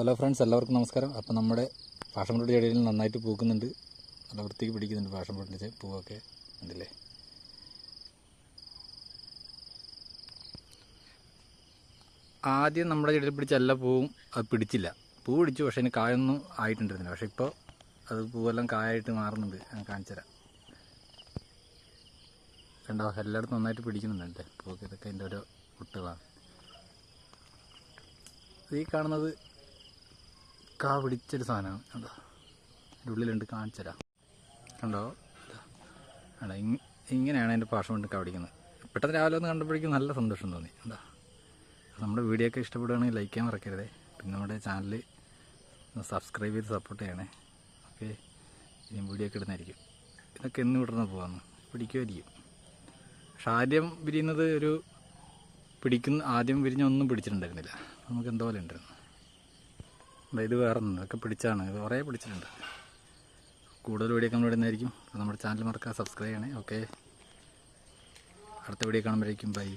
Hello friends എല്ലാവർക്കും നമസ്കാരം. അപ്പോൾ നമ്മുടെ ഫാഷൻ ഫ്രൂട്ട് ചെടിയിൽ നന്നായിട്ട് പൂക്കുന്നുണ്ട്. നല്ല വൃത്തിക്ക് പിടിക്കുന്നുണ്ട് ഫാഷൻ ഫ്രൂട്ടിന്റെ പൂവൊക്കെ ഉണ്ടല്ലേ ആദ്യം നമ്മുടെ ചെടിയിൽ പിടിച്ച എല്ലാ പൂവും അത് പിടിച്ചില്ല. പൂ പിടിച്ചു പക്ഷേ അതിന് കായൊന്നും ആയിട്ടുണ്ടായിരുന്നില്ല. പക്ഷേ ഇപ്പോൾ അത് പൂവെല്ലാം കായായിട്ട് മാറുന്നുണ്ട്. ഞാൻ കാണിച്ചു തരാം. കണ്ടോ? എല്ലായിടത്തും നന്നായിട്ട് പിടിക്കുന്നുണ്ട്. പൂവൊക്കെ ഇതൊക്കെ അതിന്റെ ഓരോ കുട്ടികളാണ് ഈ കാണുന്നത് കാ പിടിച്ചൊരു സാധനമാണ് കണ്ടോ? അതിന്റെ ഉള്ളിലുണ്ട് കാണിച്ചരാ കണ്ടോ? അല്ല ഇങ്- ഇങ്ങനെയാണ് എന്റെ പാഷം കൊണ്ട് കാ പിടിക്കുന്നത്. പെട്ടെന്ന് രാവിലെ ഒന്ന് കണ്ടപ്പോഴേക്കും നല്ല സന്തോഷം തോന്നി. എന്താ നമ്മുടെ വീഡിയോ ഒക്കെ ഇഷ്ടപ്പെടുകയാണെങ്കിൽ ലൈക്ക് ചെയ്യാൻ മറക്കരുത്. പിന്നെ നമ്മുടെ ചാനൽ സബ്സ്ക്രൈബ് ചെയ്ത് സപ്പോർട്ട് ചെയ്യണേ. ഓക്കെ? ഇനി വീഡിയോ ഒക്കെ ഇടുന്നതായിരിക്കും. ഇതൊക്കെ എന്ന് വിടുന്ന പോകാമെന്ന് പിടിക്കുമായിരിക്കും. പക്ഷെ ആദ്യം വിരിയുന്നത് ഒരു പിടിക്കുന്ന ആദ്യം വിരിഞ്ഞൊന്നും പിടിച്ചിട്ടുണ്ടായിരുന്നില്ല. നമുക്ക് എന്തോ പോലെ ഉണ്ടായിരുന്നു. ഇത് വേറെ ഒന്നും ഇതൊക്കെ പിടിച്ചാണ്. ഇത് കുറേ പിടിച്ചിട്ടുണ്ട്. കൂടുതൽ വീഡിയോ നമ്മൾ ഇടുന്നതായിരിക്കും. നമ്മുടെ ചാനൽ മറക്കാൻ സബ്സ്ക്രൈബ് ചെയ്യണേ. ഓക്കെ അടുത്ത വീഡിയോ കാണുമ്പോഴേക്കും. ബൈ